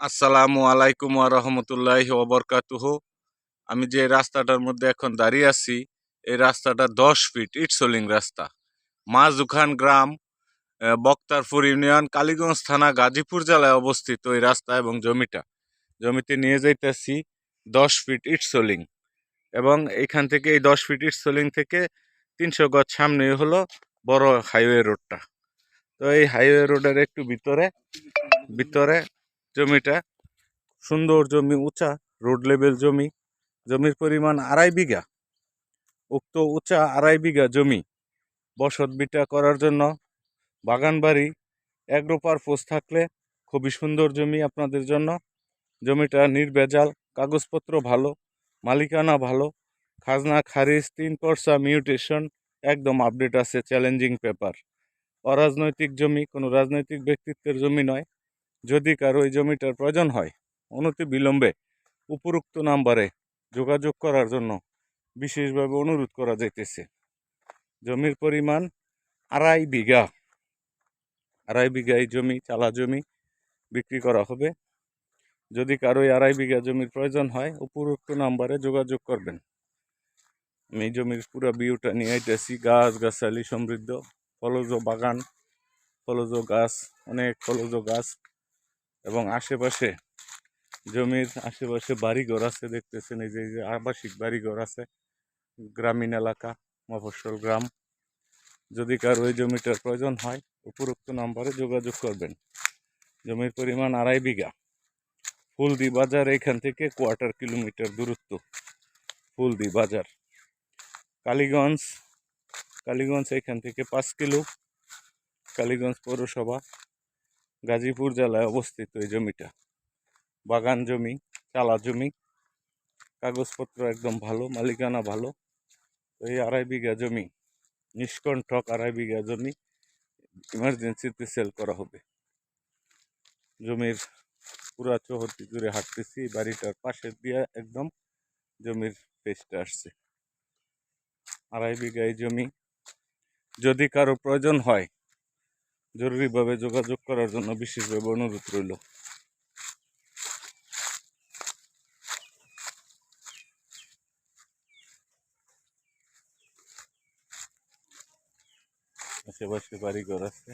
আসসালামু আলাইকুম রহমতুল্লাহ ওবরকাতুহ আমি যে রাস্তাটার মধ্যে এখন দাঁড়িয়ে আছি, এই রাস্তাটা দশ ফিট, ইটসোলিং রাস্তা। মাজুখান গ্রাম বক্তারপুর ইউনিয়ন, কালীগঞ্জ থানা, গাজীপুর জেলায় অবস্থিত এই রাস্তা এবং জমিটা। জমিতে নিয়ে যাইতেছি দশ ফিট ইটসোলিং এবং এখান থেকে এই দশ ফিট ইটসোলিং থেকে তিনশো গজ সামনে হলো বড় হাইওয়ে রোডটা। তো এই হাইওয়ে রোডের একটু ভিতরে ভিতরে জমিটা, সুন্দর জমি, উঁচা রোড লেভেল জমি, জমির পরিমাণ আড়াই বিঘা। উক্ত উঁচা আড়াই বিঘা জমি বসত বিটা করার জন্য বাগান বাড়ি অ্যাগ্রো পারপোজ থাকলে খুবই সুন্দর জমি আপনাদের জন্য। জমিটা নির্ভেজাল, কাগজপত্র ভালো, মালিকানা ভালো, খাজনা, খারিজ, তিন পর্সা মিউটেশন একদম আপডেট আছে চ্যালেঞ্জিং পেপার অরাজনৈতিক জমি, কোনো রাজনৈতিক ব্যক্তিত্বের জমি নয়। যদি কারও এই জমিটার প্রয়োজন হয়, অনতি বিলম্বে উপরোক্ত নাম্বারে যোগাযোগ করার জন্য বিশেষভাবে অনুরোধ করা যাইতেছে। জমির পরিমাণ আড়াই বিঘা। আড়াই বিঘা এই জমি, চালা জমি বিক্রি করা হবে। যদি কারও আড়াই বিঘা জমির প্রয়োজন হয়, উপরোক্ত নাম্বারে যোগাযোগ করবেন। এই জমির পুরো ভিউটা নিয়ে আইতেছি। গাছ, গাছালি সমৃদ্ধ। ফলজ বাগান, ফলজ গাছ, অনেক ফলজ গাছ। এবং আশেপাশে জমির আশেপাশে বাড়িঘর আছে, দেখতেছেন এই যে আবাসিক বাড়িঘর আছে, গ্রামীণ এলাকা, মফস্বল গ্রাম। যদি কারও ওই জমিটার প্রয়োজন হয়, উপরোক্ত নাম্বারে যোগাযোগ করবেন। জমির পরিমাণ আড়াই বিঘা। ফুলদি বাজার এখান থেকে কোয়ার্টার কিলোমিটার দূরত্ব। ফুলদি বাজার। কালীগঞ্জ কালীগঞ্জ এখান থেকে পাঁচ কিলো। কালীগঞ্জ পৌরসভা। গাজীপুর জেলায় অবস্থিত এই জমিটা। বাগান জমি, চালা জমি, কাগজপত্র একদম ভালো, মালিকানা ভালো। তো এই আড়াই বিঘা জমি নিষ্কণ্ঠক আড়াই বিঘা জমি ইমার্জেন্সিতে সেল করা হবে। জমির পুরা চৌহদ্দি জুড়ে হাঁটতেছি বাড়িটার পাশে দিয়ে একদম জমির পেজটা আসছে। আড়াই বিঘা এই জমি, যদি কারও প্রয়োজন হয় জরুরিভাবে যোগাযোগ করার জন্য বিশেষভাবে অনুরোধ রইল। আশেপাশে বাড়িঘর আছে।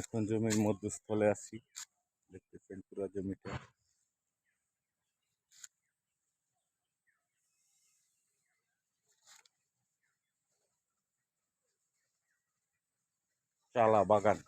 এখন জমির মধ্যস্থলে আছি। দেখতেছেন পুরো জমিটা। চালা বাগান